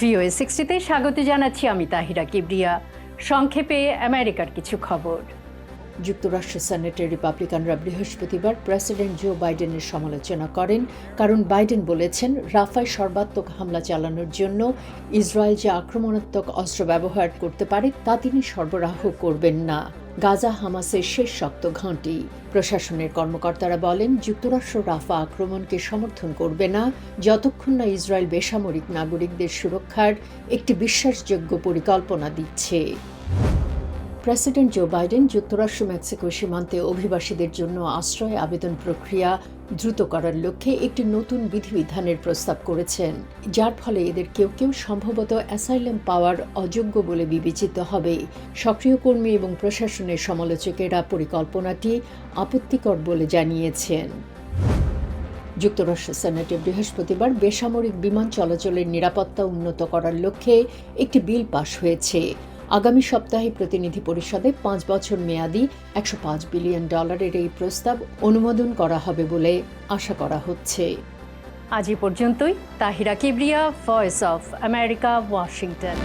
VOA সিক্সটিতে স্বাগত জানাচ্ছি আমি তাহিরা কিবরিয়া। সংক্ষেপে আমেরিকার কিছু খবর। যুক্তরাষ্ট্র সেনেটের রিপাবলিকানরা বৃহস্পতিবার প্রেসিডেন্ট জো বাইডেনের সমালোচনা করেন, কারণ বাইডেন বলেছেন, রাফায় সর্বাত্মক হামলা চালানোর জন্য ইসরায়েল যে আক্রমণাত্মক অস্ত্র ব্যবহার করতে পারে, তা তিনি সরবরাহ করবেন না। গাজা হামাসের শেষ শক্ত ঘাঁটি। প্রশাসনের কর্মকর্তারা বলেন, যুক্তরাষ্ট্র রাফা আক্রমণকে সমর্থন করবে না। যতক্ষণ না ইসরায়েল বেসামরিক নাগরিকদের সুরক্ষার একটি বিশ্বাসযোগ্য পরিকল্পনা দিচ্ছে। প্রেসিডেন্ট জো বাইডেন যুক্তরাষ্ট্র মেক্সিকো সীমান্তে অভিবাসীদের জন্য আশ্রয় আবেদন প্রক্রিয়া দ্রুত করার লক্ষ্যে একটি নতুন বিধিবিধানের প্রস্তাব করেছেন। যার ফলে এদের কেউ কেউ সম্ভবত অ্যাসাইলাম পাওয়ার অযোগ্য বলে বিবেচিত হবে। সক্রিয় কর্মী এবং প্রশাসনের সমালোচকেরা পরিকল্পনাটি আপত্তিকর বলে জানিয়েছেন। যুক্তরাষ্ট্র সেনেটে বৃহস্পতিবার বেসামরিক বিমান চলাচলের নিরাপত্তা উন্নত করার লক্ষ্যে একটি বিল পাশ হয়েছে। আগামী সপ্তাহে প্রতিনিধি পরিষদে পাঁচ বছর মেয়াদি একশো পাঁচ বিলিয়ন ডলারের এই প্রস্তাব অনুমোদন করা হবে বলে আশা করা হচ্ছে। আজ এ পর্যন্তই। Tahira Kibria Voice of America Washington